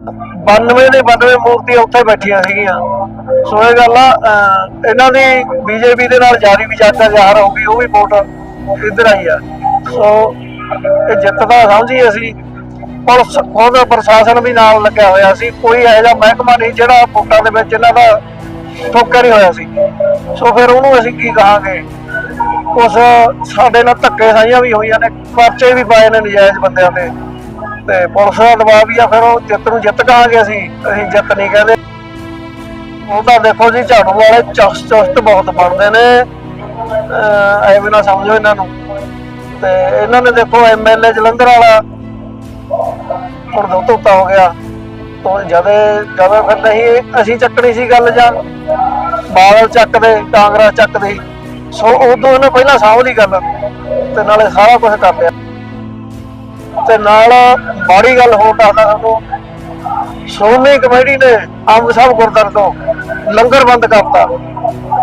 92 ਦੇ 92 ਮੂਰਤੀਆਂ ਉੱਥੇ ਬੈਠੀਆਂ ਸੀਗੀਆਂ। ਸੋ ਇਹ ਗੱਲ ਆ ਇਹਨਾਂ ਦੀ ਬੀਜੇਪੀ ਦੇ ਨਾਲ ਜਾਰੀ ਵਿਚਾਰਤਾ ਜ਼ਾਹਰ ਹੋ ਗਈ, ਉਹ ਵੀ ਵੋਟ ਇੱਧਰ ਆਈ ਆ। ਸੋ ਇਹ ਜਿੱਤ ਦਾ ਸਮਝੀ ਅਸੀਂ ਪੁਲਿਸ ਖੁਦ ਪ੍ਰਸ਼ਾਸਨ ਵੀ ਨਾਲ ਲੱਗਿਆ ਹੋਇਆ ਸੀ। ਕੋਈ ਇਹੋ ਜਿਹਾ ਮਹਿਕਮਾ ਨਹੀਂ ਜਿਹੜਾ ਵੋਟਾਂ ਦੇ ਵਿੱਚ ਇਹਨਾਂ ਦਾ ਠੋਕਾ ਨਹੀਂ ਹੋਇਆ ਸੀ। ਸੋ ਫਿਰ ਉਹਨੂੰ ਅਸੀਂ ਕੀ ਕਹਾਂਗੇ? ਕੁਛ ਸਾਡੇ ਨਾਲ ਧੱਕੇ ਸਾਈਆਂ ਵੀ ਹੋਈਆਂ ਨੇ, ਪਰਚੇ ਵੀ ਪਾਏ ਨੇ ਨਜਾਇਜ਼ ਬੰਦਿਆਂ ਤੇ। ਤੇ ਪੁਲਿਸ ਦਾ ਦਬਾਅ ਵੀ ਆ, ਫਿਰ ਉਹ ਜਿੱਤ ਨੂੰ ਜਿੱਤ ਕਹਾਂਗੇ ਅਸੀਂ ਅਸੀਂ ਜਿੱਤ ਨਹੀਂ ਕਹਿੰਦੇ। ਉਹ ਤਾਂ ਦੇਖੋ ਜੀ, ਝਾੜੂ ਵਾਲੇ ਚੁਸਤ ਚੁਸਤ ਬਹੁਤ ਬਣਦੇ ਨੇ। ਐਵੇਂ ਨਾ ਸਮਝੋ ਇਹਨਾਂ ਨੂੰ। ਤੇ ਇਹਨਾਂ ਨੇ ਦੇਖੋ ਐਮਐਲਏ ਜਲੰਧਰ ਵਾਲਾ ਹੁਣ ਦੋ ਤੋਤਾ ਹੋ ਗਿਆ। ਤੋਂ ਜਦੇ, ਜਦੋਂ ਫਿਰ ਨਹੀਂ, ਅਸੀਂ ਚੱਕਣੀ ਸੀ ਗੱਲ ਜਾਂ ਬਾਦਲ ਚੱਕਦੇ, ਕਾਂਗਰਸ ਚੱਕਦੇ। ਸੋ ਉਦੋਂ ਇਹਨੇ ਪਹਿਲਾਂ ਸਾਂਭ ਲਈ ਗੱਲ ਤੇ ਨਾਲੇ ਸਾਰਾ ਕੁਝ ਕਰ ਲਿਆ। ਤੇ ਨਾਲ ਮਾੜੀ ਗੱਲ ਹੋਰ ਦੱਸਦਾ ਤੁਹਾਨੂੰ। ਸ਼੍ਰੋਮਣੀ ਕਮੇਟੀ ਨੇ ਅੰਬ ਸਾਹਿਬ ਗੁਰਦੁਆਰੇ ਤੋਂ ਲੰਗਰ ਬੰਦ ਕਰਤਾ।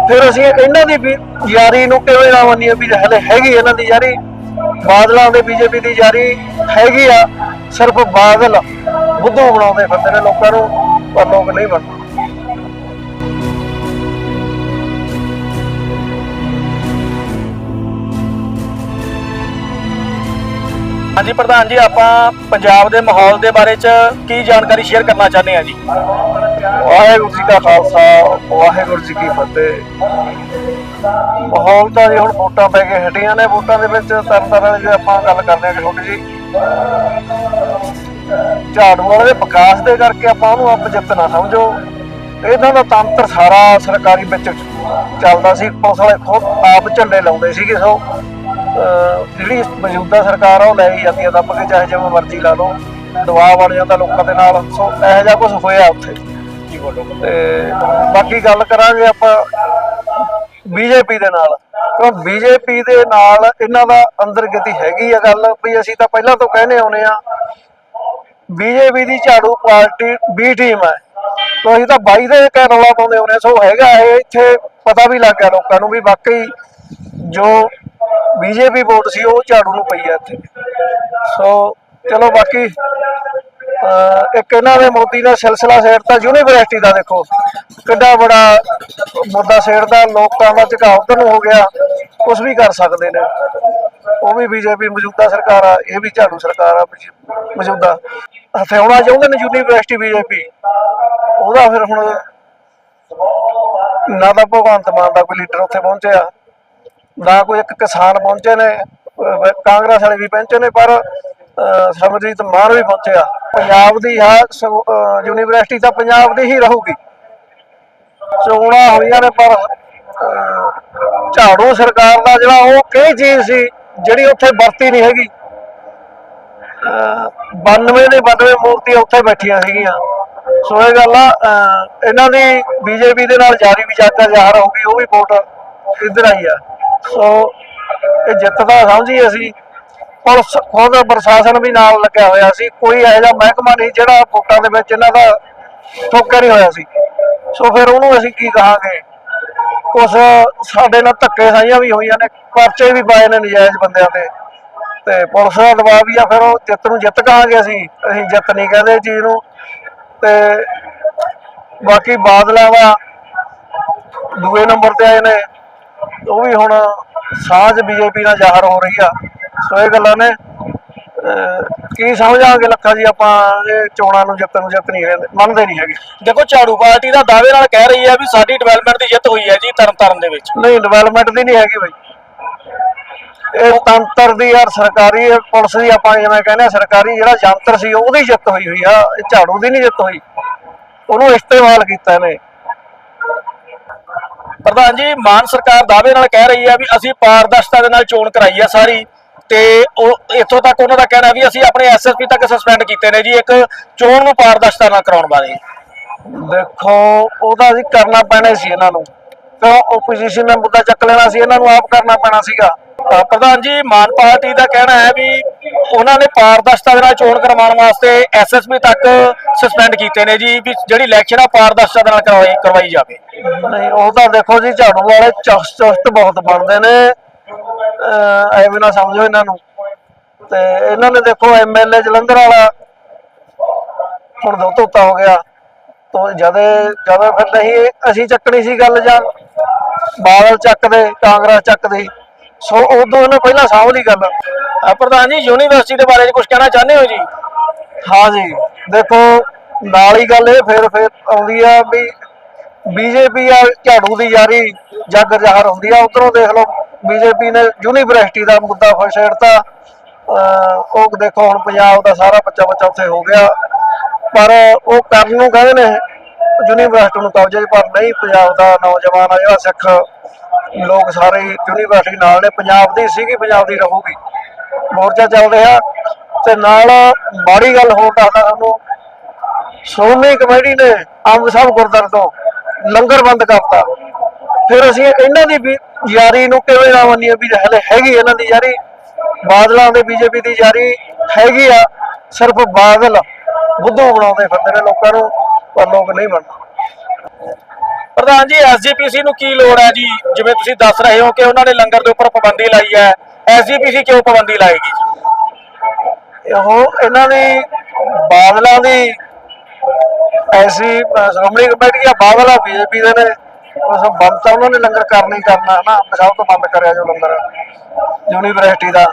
ਫਿਰ ਅਸੀਂ ਇਹਨਾਂ ਦੀ ਵੀ ਯਾਰੀ ਨੂੰ ਕਿਵੇਂ ਨਾ ਮੰਨੀਏ ਵੀ ਹਲੇ ਹੈਗੀ ਇਹਨਾਂ ਦੀ ਯਾਰੀ। ਬਾਦਲਾਂ ਦੇ ਬੀਜੇਪੀ ਦੀ ਯਾਰੀ ਹੈਗੀ ਆ। ਸਿਰਫ ਬਾਦਲ ਬੁੱਧੂ ਬਣਾਉਂਦੇ ਫਿਰਦੇ ਨੇ ਲੋਕਾਂ ਨੂੰ, ਪਰ ਲੋਕ ਨਹੀਂ ਬਣਦੇ। ਹਾਂਜੀ ਪ੍ਰਧਾਨ ਜੀ, ਆਪਾਂ ਪੰਜਾਬ ਦੇ ਮਾਹੌਲ ਦੇ ਬਾਰੇ ਚ ਕੀ ਜਾਣਕਾਰੀ ਸ਼ੇਅਰ ਕਰਨਾ ਚਾਹੁੰਦੇ ਆ ਜੀ? ਵਾਹਿਗੁਰੂ ਜੀ ਕਾ ਖਾਲਸਾ, ਵਾਹਿਗੁਰੂ ਜੀ ਕੀ ਫਤਿਹ। ਮਾਹੌਲ ਤਾਂ ਜੀ ਹੁਣ ਵੋਟਾਂ ਪੈ ਕੇ ਹਟੀਆਂ ਨੇ, ਵੋਟਾਂ ਦੇ ਵਿੱਚ ਤਰਨ ਤਾਰਨ ਜੇ ਆਪਾਂ ਗੱਲ ਕਰਦੇ ਹਾਂ ਕਿ ਛੋਟੀ ਜੀ। ਝਾੜੂ ਵਾਲੇ ਦੇ ਵਿਕਾਸ ਦੇ ਕਰਕੇ ਆਪਾਂ ਉਹਨੂੰ ਆਪ ਜਿੱਤ ਨਾ ਸਮਝੋ। ਇਹਨਾਂ ਦਾ ਤੰਤਰ ਸਾਰਾ ਸਰਕਾਰੀ ਵਿੱਚ ਚੱਲਦਾ ਸੀ, ਪੁਲਿਸ ਵਾਲੇ ਖੁਦ ਆਪ ਝੰਡੇ ਲਾਉਂਦੇ ਸੀਗੇ ਸੋ। ਜਿਹੜੀ ਮੌਜੂਦਾ ਸਰਕਾਰ ਆ, ਉਹ ਲੈ ਹੀ ਜਾਂਦੀ ਆ ਦੱਬ ਕੇ, ਚਾਹੇ ਜਿਵੇਂ ਮਰਜ਼ੀ ਲਾ ਲਓ, ਦਬਾਅ ਬਣ ਜਾਂਦਾ ਲੋਕਾਂ ਦੇ ਨਾਲ। ਸੋ, ਇਹੋ ਜਿਹਾ ਕੁਝ ਹੋਇਆ ਉੱਥੇ। ਜੀ ਬੋਲੋ ਤੇ ਬਾਕੀ ਗੱਲ ਕਰਾਂਗੇ ਆਪਾਂ ਬੀਜੇਪੀ ਦੇ ਨਾਲ। ਕਿਉਂ ਬੀਜੇਪੀ ਦੇ ਨਾਲ ਇਹਨਾਂ ਦਾ ਅੰਦਰ ਅੰਦਰਗਤੀ ਹੈਗੀ ਆ ਗੱਲ, ਵੀ ਅਸੀਂ ਤਾਂ ਪਹਿਲਾਂ ਤੋਂ ਕਹਿੰਦੇ ਆਉਨੇ ਆ, ਬੀਜੇਪੀ ਦੀ ਝਾੜੂ ਪਾਰਟੀ ਬੀ ਟੀਮ ਹੈ ਤੋਂ ਅਸੀਂ ਤਾਂ ਬਾਈ ਦੇ ਕਹਿ ਰੌਲਾ ਪਾਉਂਦੇ ਆਉਨੇ ਸੋ ਹੈਗਾ ਇਹ, ਇੱਥੇ ਪਤਾ ਵੀ ਲੱਗ ਗਿਆ ਲੋਕਾਂ ਨੂੰ ਵੀ ਵਾਕਈ ਜੋ ਬੀਜੇਪੀ ਵੋਟ ਸੀ, ਉਹ ਝਾੜੂ ਨੂੰ ਪਈ ਆ ਇੱਥੇ। ਸੋ, ਚਲੋ ਬਾਕੀ ਇੱਕ ਇਹਨਾਂ ਨੇ ਮੋਦੀ ਦਾ ਸਿਲਸਿਲਾ ਛੇੜਤਾ ਯੂਨੀਵਰਸਿਟੀ ਦਾ ਦੇਖੋ। ਕਿੱਡਾ ਬੜਾ ਮੁੱਦਾ ਛੇੜਦਾ ਲੋਕਾਂ ਦਾ ਝੁਕਾਅ ਉੱਧਰ ਨੂੰ ਹੋ ਗਿਆ ਕੁਝ ਵੀ ਕਰ ਸਕਦੇ ਨੇ। ਉਹ ਵੀ ਬੀਜੇਪੀ ਮੌਜੂਦਾ ਸਰਕਾਰ ਆ, ਇਹ ਵੀ ਝਾੜੂ ਸਰਕਾਰ ਆ ਮੌਜੂਦਾ। ਹਥਿਆਉਣਾ ਚਾਹੁੰਦੇ ਨੇ ਯੂਨੀਵਰਸਿਟੀ ਬੀਜੇਪੀ, ਉਹਦਾ ਫਿਰ ਹੁਣ ਨਾ ਤਾਂ ਭਗਵੰਤ ਮਾਨ ਦਾ ਕੋਈ ਲੀਡਰ ਉੱਥੇ ਪਹੁੰਚਿਆ। ਨਾ ਕੋਈ ਇੱਕ ਕਿਸਾਨ ਪਹੁੰਚੇ ਨੇ ਕਾਂਗਰਸ ਵਾਲੇ ਵੀ ਪਹੁੰਚੇ ਨੇ, ਪਰ, ਅਹ ਸਮਰਜੀਤ ਮਾਨ ਵੀ ਪਹੁੰਚਿਆ ਪੰਜਾਬ ਦੀ ਆ ਯੂਨੀਵਰਸਿਟੀ ਤਾਂ ਪੰਜਾਬ ਦੀ ਹੀ ਰਹੂਗੀ। ਚੋਣਾਂ ਹੋਈਆਂ ਨੇ, ਪਰ ਝਾੜੂ ਸਰਕਾਰ ਦਾ ਜਿਹੜਾ ਉਹ ਕਈ ਚੀਜ਼ ਸੀ, ਜਿਹੜੀ ਉੱਥੇ ਵਰਤੀ ਨਹੀਂ ਹੈਗੀ। ਅਹ 92 ਦੇ 92 ਮੂਰਤੀਆਂ ਉੱਥੇ ਬੈਠੀਆਂ ਸੀਗੀਆਂ। ਸੋ ਇਹ ਗੱਲ ਆ ਇਹਨਾਂ ਦੀ ਬੀਜੇਪੀ ਦੇ ਨਾਲ ਜਾਰੀ ਵਿਚਾਰਤਾ ਜ਼ਾਹਰ ਹੋ ਗਈ ਉਹ ਵੀ ਵੋਟ ਇੱਧਰ ਆਈ ਆ। ਸੋ ਇਹ ਜਿੱਤ ਦਾ ਸਮਝੀ ਅਸੀਂ। ਪੁਲਿਸ ਖੁਦ ਪ੍ਰਸ਼ਾਸਨ ਵੀ ਨਾਲ ਲੱਗਿਆ ਹੋਇਆ ਸੀ। ਕੋਈ ਇਹੋ ਜਿਹਾ ਮਹਿਕਮਾ ਨਹੀਂ ਜਿਹੜਾ ਵੋਟਾਂ ਦੇ ਵਿੱਚ ਇਹਨਾਂ ਦਾ ਠੋਕਾ ਨਹੀਂ ਹੋਇਆ ਸੀ। ਸੋ ਫਿਰ ਉਹਨੂੰ ਅਸੀਂ ਕੀ ਕਹਾਂਗੇ? ਕੁਛ ਸਾਡੇ ਨਾਲ ਧੱਕੇ ਸਾਈਆਂ ਵੀ ਹੋਈਆਂ ਨੇ, ਪਰਚੇ ਵੀ ਪਾਏ ਨੇ ਨਜਾਇਜ਼ ਬੰਦਿਆਂ ਤੇ। ਤੇ ਪੁਲਿਸ ਦਾ ਦਬਾਅ ਵੀ ਆ, ਫਿਰ ਉਹ ਜਿੱਤ ਨੂੰ ਜਿੱਤ ਕਹਾਂਗੇ ਅਸੀਂ। ਅਸੀਂ ਜਿੱਤ ਨਹੀਂ ਕਹਿੰਦੇ ਚੀਜ਼ ਨੂੰ। ਤੇ ਬਾਕੀ ਬਾਦਲਾਂ ਦਾ ਦੂਏ ਨੰਬਰ ਤੇ ਆਏ ਨੇ। ਉਹ ਵੀ ਹੁਣ ਸਾਂਝ ਬੀਜੇਪੀ ਨਾਲ ਜ਼ਾਹਰ ਹੋ ਰਹੀ ਆ। ਸੋ ਇਹ ਗੱਲਾਂ ਨੇ ਕੀ ਸਮਝਾਂਗੇ ਲੱਖਾ ਜੀ ਆਪਾਂ ਇਹ ਚੋਣਾਂ ਨੂੰ ਜਿੱਤਣ ਨੂੰ ਜਿੱਤ ਨਹੀਂ ਮੰਨਦੇ ਨਹੀਂ ਹੈਗੇ। ਦੇਖੋ ਝਾੜੂ ਪਾਰਟੀ ਦਾ ਦਾਅਵੇ ਨਾਲ ਕਹਿ ਰਹੀ ਹੈ ਵੀ ਸਾਡੀ ਡਿਵੈਲਪਮੈਂਟ ਦੀ ਜਿੱਤ ਹੋਈ ਹੈ ਜੀ ਤਰਨਤਾਰਨ ਦੇ ਵਿੱਚ। ਨਹੀਂ ਡਿਵੈਲਪਮੈਂਟ ਦੀ ਨਹੀਂ ਹੈਗੀ ਬਈ। ਇਹ ਤੰਤਰ ਦੀ ਯਾਰ ਸਰਕਾਰੀ ਪੁਲਿਸ ਦੀ ਆਪਾਂ ਜਿਵੇਂ ਕਹਿੰਦੇ ਸਰਕਾਰੀ ਜਿਹੜਾ ਯੰਤਰ ਸੀ ਉਹਦੀ ਜਿੱਤ ਹੋਈ ਹੋਈ ਆ। ਇਹ ਝਾੜੂ ਦੀ ਨਹੀਂ ਜਿੱਤ ਹੋਈ। ਉਹਨੂੰ ਇਸਤੇਮਾਲ ਕੀਤਾ ਇਹਨੇ। ਪ੍ਰਧਾਨ ਜੀ ਮਾਨ ਸਰਕਾਰ ਦਾਅਵੇ ਨਾਲ ਕਹਿ ਰਹੀ ਹੈ ਵੀ ਅਸੀਂ ਪਾਰਦਰਸ਼ਤਾ ਦੇ ਨਾਲ ਚੋਣ ਕਰਾਈ ਹੈ ਸਾਰੀ ਤੇ ਉਹ ਇੱਥੋਂ ਤੱਕ ਉਹਨਾਂ ਦਾ ਕਹਿਣਾ ਵੀ ਅਸੀਂ ਆਪਣੇ ਐਸਐਸਪੀ ਤੱਕ ਸਸਪੈਂਡ ਕੀਤੇ ਨੇ ਜੀ ਇੱਕ ਚੋਣ ਨੂੰ ਪਾਰਦਰਸ਼ਤਾ ਨਾਲ ਕਰਾਉਣ ਬਾਰੇ। ਦੇਖੋ ਉਹਦਾ ਅਸੀਂ ਕਰਨਾ ਪੈਣਾ ਸੀ ਇਹਨਾਂ ਨੂੰ। ਕਿਉਂ? ਓਪੋਜੀਸ਼ਨ ਨੇ ਮੁੱਦਾ ਚੱਕ ਲੈਣਾ ਸੀ ਇਹਨਾਂ ਨੂੰ ਆਪ ਕਰਨਾ ਪੈਣਾ ਸੀਗਾ। ਪ੍ਰਧਾਨ ਜੀ ਮਾਨ ਪਾਰਟੀ ਦਾ ਕਹਿਣਾ ਹੈ ਵੀ ਉਹਨਾਂ ਨੇ ਪਾਰਦਰਸ਼ਤਾ ਦੇ ਨਾਲ ਚੋਣ ਕਰਵਾਉਣ ਵਾਸਤੇ ਐਸਐਸਪੀ ਤੱਕ ਸਸਪੈਂਡ ਕੀਤੇ ਨੇ ਜੀ, ਵੀ ਜਿਹੜੀ ਇਲੈਕਸ਼ਨ ਆ, ਪਾਰਦਰਸ਼ਤਾ ਦੇ ਨਾਲ ਕਰਵਾਈ ਕਰਵਾਈ ਜਾਵੇ। ਨਹੀਂ, ਉਹ ਤਾਂ ਦੇਖੋ ਜੀ, ਝਾੜੂ ਵਾਲੇ ਚੁਸਤ ਚੁਸਤ ਬਹੁਤ ਬਣਦੇ ਨੇ। ਐਵੇਂ ਨਾ ਸਮਝੋ ਇਹਨਾਂ ਨੂੰ। ਤੇ ਇਹਨਾਂ ਨੇ ਦੇਖੋ ਐਮਐਲਏ ਜਲੰਧਰ ਵਾਲਾ ਹੁਣ ਦੋ ਤੋਤਾ ਹੋ ਗਿਆ। ਤੋ ਜਦੇ ਜਦੋਂ ਫਿਰ ਨਹੀਂ, ਅਸੀਂ ਚੱਕਣੀ ਸੀ ਗੱਲ ਜਾਂ ਬਾਦਲ ਚੱਕਦੇ, ਕਾਂਗਰਸ ਚੱਕਦੇ। ਸੋ ਉਦੋਂ ਇਹਨੇ ਪਹਿਲਾਂ ਸਾਂਭ ਲਈ ਗੱਲ। ਅਹ ਪ੍ਰਧਾਨ ਜੀ, ਯੂਨੀਵਰਸਿਟੀ ਦੇ ਬਾਰੇ ਕੁਝ ਕਹਿਣਾ ਚਾਹੁੰਦੇ ਹੋ ਜੀ? ਹਾਂ ਜੀ। ਦੇਖੋ, ਨਾਲ ਹੀ ਗੱਲ ਇਹ ਫਿਰ ਫਿਰ ਆਉਂਦੀ ਆ ਵੀ ਬੀਜੇਪੀ ਆ ਝਾੜੂ ਦੀ ਯਾਰੀ ਜੱਗ ਜ਼ਾਹਰ ਹੁੰਦੀ ਆ, ਉਧਰੋਂ ਦੇਖ ਲਓ ਬੀਜੇਪੀ ਨੇ ਯੂਨੀਵਰਸਿਟੀ ਦਾ ਮੁੱਦਾ ਫਸੇੜਤਾ ਉਹ ਦੇਖੋ, ਹੁਣ ਪੰਜਾਬ ਦਾ ਸਾਰਾ ਬੱਚਾ ਬੱਚਾ ਉੱਥੇ ਹੋ ਗਿਆ। ਪਰ ਉਹ ਕਰਨ ਨੂੰ ਕਹਿੰਦੇ ਨੇ ਯੂਨੀਵਰਸਿਟੀ ਨੂੰ ਕਬਜ਼ੇ 'ਚ ਪਰ ਨਹੀਂ, ਪੰਜਾਬ ਦਾ ਨੌਜਵਾਨ ਆ ਜਿਹੜਾ ਸਿੱਖ ਲੋਕ ਸਾਰੇ ਯੂਨੀਵਰਸਿਟੀ ਨਾਲ ਨੇ। ਪੰਜਾਬ ਦੀ ਸੀਗੀ, ਪੰਜਾਬ ਦੀ ਰਹੂਗੀ। ਮੋਰਚਾ ਚੱਲ ਰਿਹਾ ਤੇ ਨਾਲ ਮਾੜੀ ਗੱਲ ਹੋਰ ਦੱਸਦਾ ਤੁਹਾਨੂੰ, ਸ਼੍ਰੋਮਣੀ ਕਮੇਟੀ ਨੇ ਅੰਬ ਸਾਹਿਬ ਗੁਰਦੁਆਰੇ ਤੋਂ ਲੰਗਰ ਬੰਦ ਕਰਤਾ। ਫਿਰ ਅਸੀਂ ਇਹਨਾਂ ਦੀ ਵੀ ਯਾਰੀ ਨੂੰ ਕਿਵੇਂ ਨਾ ਮੰਨੀਏ ਵੀ ਹਲੇ ਹੈਗੀ ਇਹਨਾਂ ਦੀ ਯਾਰੀ। ਬਾਦਲਾਂ ਦੇ ਬੀਜੇਪੀ ਦੀ ਯਾਰੀ ਹੈਗੀ ਆ, ਸਿਰਫ ਬਾਦਲ ਬੁੱਧੂ ਬਣਾਉਂਦੇ ਫਿਰਦੇ ਨੇ ਲੋਕਾਂ ਨੂੰ। ਪਰ ਲੋਕ ਨਹੀਂ ਬਣਦੇ ਪ੍ਰਧਾਨ ਜੀ ਐਸਜੀਪੀਸੀ ਨੂੰ ਕੀ ਲੋੜ ਹੈ ਜੀ? ਜਿਵੇਂ ਤੁਸੀਂ ਦੱਸ ਰਹੇ ਹੋ ਕਿ ਉਹਨਾਂ ਨੇ ਲੰਗਰ ਦੇ ਉੱਪਰ ਪਾਬੰਦੀ ਲਾਈ ਹੈ। ਐਸਜੀਪੀਸੀ ਕਿਉਂ ਪਾਬੰਦੀ ਲਾਏਗੀ ਜੀ? ਉਹ ਇਹਨਾਂ ਦੀ ਬਾਦਲਾਂ ਦੀ ਐਸੀ ਸ਼੍ਰੋਮਣੀ ਕਮੇਟੀ ਆ, ਬਾਦਲ ਆ, ਬੀਜੇਪੀ ਦੇ ਨੇ। ਉਸ ਬੰਦ ਤਾਂ ਉਹਨਾਂ ਨੇ ਲੰਗਰ ਕਰਨਾ ਹੀ ਕਰਨਾ, ਹਨਾ? ਨਾ ਸਭ ਤੋਂ ਬੰਦ ਕਰਿਆ ਜੋ ਲੰਗਰ। ਯੂਨੀਵਰਸਿਟੀ ਦਾ।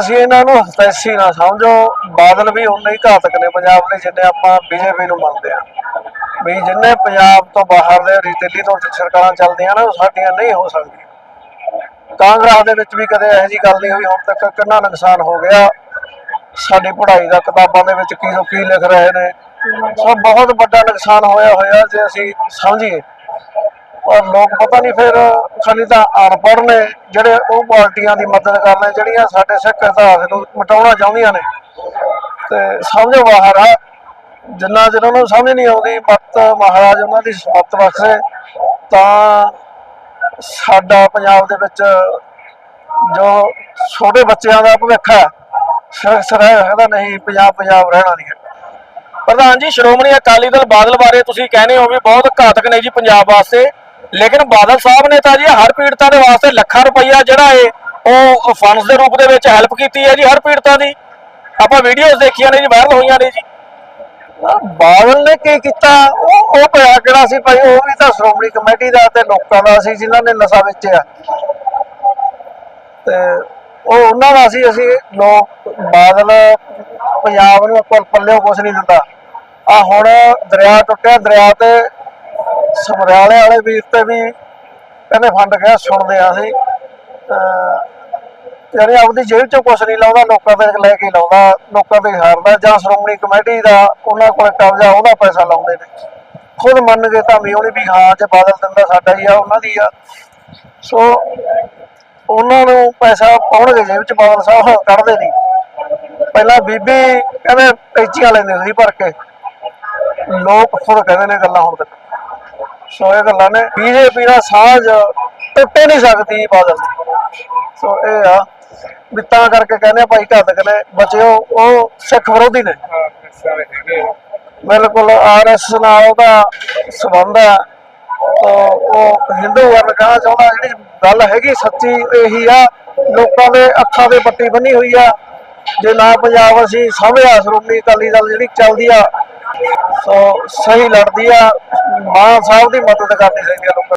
ਅਸੀਂ ਇਹਨਾਂ ਨੂੰ ਹਤੈਸੀ ਨਾ ਸਮਝੋ। ਬਾਦਲ ਵੀ ਉਨੇ ਹੀ ਘਾਤਕ ਨੇ, ਪੰਜਾਬ ਦੇ ਜਿੰਨੇ ਆਪਾਂ ਬੀਜੇਪੀ ਨੂੰ ਮੰਨਦੇ ਆ। ਵੀ ਜਿੰਨੇ ਪੰਜਾਬ ਤੋਂ ਬਾਹਰ ਦੇ ਦਿੱਲੀ ਤੋਂ ਸਰਕਾਰਾਂ ਚੱਲਦੀਆਂ ਨਾ, ਉਹ ਸਾਡੀਆਂ ਨਹੀਂ ਹੋ ਸਕਦੀਆਂ। ਕਾਂਗਰਸ ਦੇ ਵਿੱਚ ਵੀ ਕਦੇ ਇਹੋ ਜੀ ਗੱਲ ਨਹੀਂ ਹੋਈ, ਹੁਣ ਤੱਕ ਕਿੰਨਾ ਨੁਕਸਾਨ ਹੋ ਗਿਆ। ਸਾਡੀ ਪੜ੍ਹਾਈ ਦਾ ਕਿਤਾਬਾਂ ਦੇ ਵਿੱਚ ਕੀ ਕੀ ਲਿਖ ਰਹੇ ਨੇ। ਸੋ ਬਹੁਤ ਵੱਡਾ ਨੁਕਸਾਨ ਹੋਇਆ ਹੋਇਆ ਜੇ ਅਸੀਂ ਸਮਝੀਏ। ਔਰ ਲੋਕ ਪਤਾ ਨਹੀਂ ਫਿਰ ਖਾਲੀ ਤਾਂ ਅਨਪੜ੍ਹ ਨੇ, ਜਿਹੜੇ ਉਹ ਪਾਰਟੀਆਂ ਦੀ ਮਦਦ ਕਰ ਜਿਹੜੀਆਂ ਸਾਡੇ ਸਿੱਖ ਇਤਿਹਾਸ ਨੂੰ ਮਿਟਾਉਣਾ ਚਾਹੁੰਦੀਆਂ ਨੇ। ਤੇ ਸਮਝੋ ਬਾਹਰ ਆ ਜਿੰਨਾ ਚਿਰ ਉਹਨਾਂ ਨੂੰ ਸਮਝ ਨਹੀਂ ਆਉਂਦੀ ਮੱਤ ਮਹਾਰਾਜ ਉਹਨਾਂ ਦੀ ਸਮੱਤ ਬਖਸ਼ੇ, ਤਾਂ ਸਾਡਾ ਪੰਜਾਬ ਦੇ ਵਿੱਚ ਜੋ ਛੋਟੇ ਬੱਚਿਆਂ ਦਾ ਭਵਿੱਖ ਹੈ, ਸਿਰਫ ਨਹੀਂ, ਪੰਜਾਬ ਪੰਜਾਬ ਰਹਿਣਾ ਨਹੀਂ ਪ੍ਰਧਾਨ ਜੀ, ਸ਼੍ਰੋਮਣੀ ਅਕਾਲੀ ਦਲ ਬਾਦਲ ਬਾਰੇ ਤੁਸੀਂ ਕਹਿੰਦੇ ਹੋ ਵੀ ਬਹੁਤ ਘਾਤਕ ਨੇ ਜੀ ਪੰਜਾਬ ਵਾਸਤੇ, ਲੇਕਿਨ ਬਾਦਲ ਸਾਹਿਬ ਨੇ ਤਾਂ ਜੀ ਹਰ ਪੀੜਤਾਂ ਦੇ ਵਾਸਤੇ ਲੱਖਾਂ ਰੁਪਈਆ ਜਿਹੜਾ ਏ ਉਹ ਫੰਡਸ ਦੇ ਰੂਪ ਦੇ ਵਿੱਚ ਹੈਲਪ ਕੀਤੀ ਹੈ ਜੀ ਹਰ ਪੀੜਤਾਂ ਦੀ। ਆਪਾਂ ਵੀਡੀਓਜ਼ ਦੇਖੀਆਂ ਨੇ ਜੀ ਵਾਇਰਲ ਹੋਈਆਂ ਨੇ ਜੀ। ਬਾਦਲ ਨੇ ਕੀ ਕੀਤਾ? ਉਹ ਉਹ ਪਿਆ ਕਿਹੜਾ ਸੀ ਭਾਈ? ਉਹ ਵੀ ਤਾਂ ਸ਼੍ਰੋਮਣੀ ਕਮੇਟੀ ਦਾ ਤੇ ਲੋਕਾਂ ਦਾ ਸੀ ਜਿਨ੍ਹਾਂ ਨੇ ਨਸ਼ਾ ਵੇਚਿਆ। ਤੇ ਉਹ ਉਹਨਾਂ ਦਾ ਸੀ ਅਸੀਂ ਲੋਕ ਬਾਦਲ ਪੰਜਾਬ ਨੂੰ ਕੋਲ ਪੱਲਿਓ ਕੁਛ ਨਹੀਂ ਦਿੰਦਾ। ਆ ਹੁਣ ਦਰਿਆ ਟੁੱਟਿਆ, ਦਰਿਆ ਤੇ ਸਮਰਾਲੇ ਵਾਲੇ ਵੀਰ ਤੇ ਵੀ ਕਹਿੰਦੇ ਫੰਡ ਗਿਆ, ਸੁਣਦੇ ਆ ਅਸੀਂ। ਅਹ ਯਾਨੀ ਆਪਦੀ ਜੇਬ ਚੋਂ ਕੁਛ ਨਹੀਂ ਲਾਉਂਦਾ, ਲੋਕਾਂ ਦੇ ਲੈ ਕੇ ਲਾਉਂਦਾ, ਲੋਕਾਂ ਦੇ ਹਾਰਦਾ, ਜਾਂ ਸ਼੍ਰੋਮਣੀ ਕਮੇਟੀ ਦਾ ਉਹਨਾਂ ਕੋਲ ਕਬਜ਼ਾ, ਉਹਦਾ ਪੈਸਾ ਲਾਉਂਦੇ ਨੇ। ਖੁਦ ਮੰਨ ਕੇ ਤਾਂ ਵੀ ਉਹਨੇ ਵੀ ਹਾਂ ਜੇ ਬਾਦਲ ਦਿੰਦਾ, ਸਾਡਾ ਹੀ ਆ, ਉਹਨਾਂ ਦੀ ਆ। ਸੋ ਉਹਨਾਂ ਨੂੰ ਪੈਸਾ ਪਾਉਣਗੇ ਜੇਬ ਚ ਬਾਦਲ ਸਾਹਿਬ ਕੱਢਦੇ ਨਹੀਂ। ਪਹਿਲਾਂ ਬੀਬੀ ਕਹਿੰਦੇ ਪੈਚੀਆਂ ਲੈਂਦੇ ਸੀ ਭਰ ਕੇ। ਲੋਕ ਖੁਦ ਕਹਿੰਦੇ ਨੇ ਗੱਲਾਂ ਹੁਣ ਤੱਕ। ਸੋ ਇਹ ਗੱਲਾਂ ਨੇ ਬੀਜੇਪੀ ਦਾ ਸਾਂਝ ਟੁੱਟੇ ਨਹੀਂ ਸਕਦੀ ਬਾਦਲ ਸੋ ਇਹ ਆ ਵੀ ਤਾਂ ਕਰਕੇ ਕਹਿੰਦੇ ਆ ਭਾਈ ਘਾਤਕ ਨੇ, ਬਚਿਓ, ਉਹ ਸਿੱਖ ਵਿਰੋਧੀ ਨੇ। ਬਿਲਕੁਲ ਆਰਐਸ ਨਾਲ ਉਹਦਾ ਸੰਬੰਧ ਹੈ। ਉਹ ਹਿੰਦੂ ਵਰਨ ਕਹਿਣਾ ਚਾਹੁੰਦਾ, ਜਿਹੜੀ ਗੱਲ ਹੈਗੀ ਸੱਚੀ ਇਹੀ ਆ, ਲੋਕਾਂ ਦੇ ਅੱਖਾਂ ਦੇ ਪੱਟੀ ਬੰਨੀ ਹੋਈ ਆ। ਜੇ ਨਾ ਪੰਜਾਬ ਅਸੀਂ ਸਮਝਿਆ ਸ਼੍ਰੋਮਣੀ ਅਕਾਲੀ ਦਲ ਜਿਹੜੀ ਚੱਲਦੀ ਆ, ਸੋ ਸਹੀ ਲੜਦੀ ਆ। ਮਾਨ ਸਾਹਿਬ ਦੀ ਮਦਦ ਕਰਨੀ ਚਾਹੀਦੀ ਆ ਲੋਕਾਂ